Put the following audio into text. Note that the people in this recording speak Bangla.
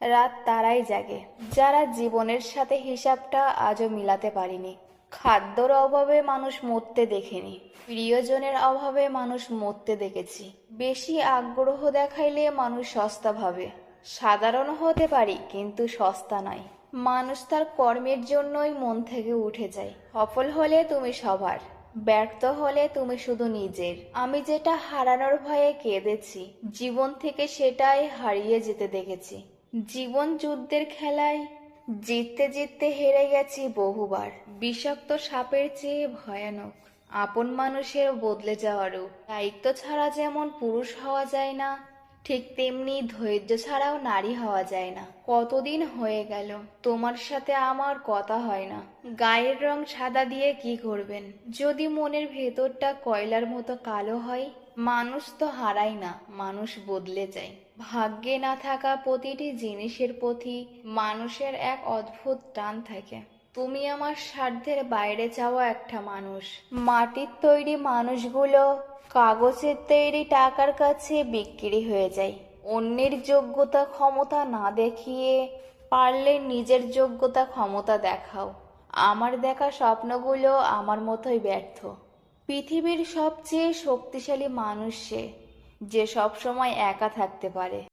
রাত তারাই জাগে। যারা জীবনের সাথে হিসাবটা আজও মিলাতে পারিনি। খাদ্যর অভাবে মানুষ মরতে দেখেনি। প্রিয়জনের অভাবে মানুষ মরতে দেখেছি। বেশি আগ্রহ দেখাইলে মানুষ সস্তা ভাবে। সাধারণ হতে পারি, কিন্তু সস্তা নয়। মানুষ তার কর্মের জন্যই মন থেকে উঠে যায়। সফল হলে তুমি সবার, ব্যর্থ হলে তুমি শুধু নিজের। আমি যেটা হারানোর ভয়ে কেঁদেছি, জীবন থেকে সেটাই হারিয়ে যেতে দেখেছি। জীবন যুদ্ধের খেলায় জিততে জিততে হেরে গেছি বহুবার। বিষাক্ত সাপের চেয়ে ভয়ানক। আপন মানুষের বদলে যাওয়ারও। দায়িত্ব ছাড়া যেমন পুরুষ হওয়া যায় না, ঠিক তেমনি ধৈর্য ছাড়াও নারী হওয়া যায় না। কতদিন হয়ে গেল, তোমার সাথে আমার কথা হয় না। গায়ের রং সাদা দিয়ে কি করবেন? যদি মনের ভেতরটা কয়লার মতো কালো হয় মানুষ তো হারায় না, মানুষ বদলে যায়। ভাগ্যে না থাকা প্রতিটি জিনিসের প্রতি মানুষের এক অদ্ভুত টান থাকে। তুমি আমার স্বার্থের বাইরে যাওয়া একটা মানুষ। মাটির তৈরি মানুষগুলো কাগজের তৈরি টাকার কাছে বিক্রি হয়ে যায়। অন্যের যোগ্যতা ক্ষমতা না দেখিয়ে পারলে নিজের যোগ্যতা ক্ষমতা দেখাও। আমার দেখা স্বপ্নগুলো আমার মতোই ব্যর্থ। পৃথিবীর সবচেয়ে শক্তিশালী মানুষ সে যে সবসময় একা থাকতে পারে।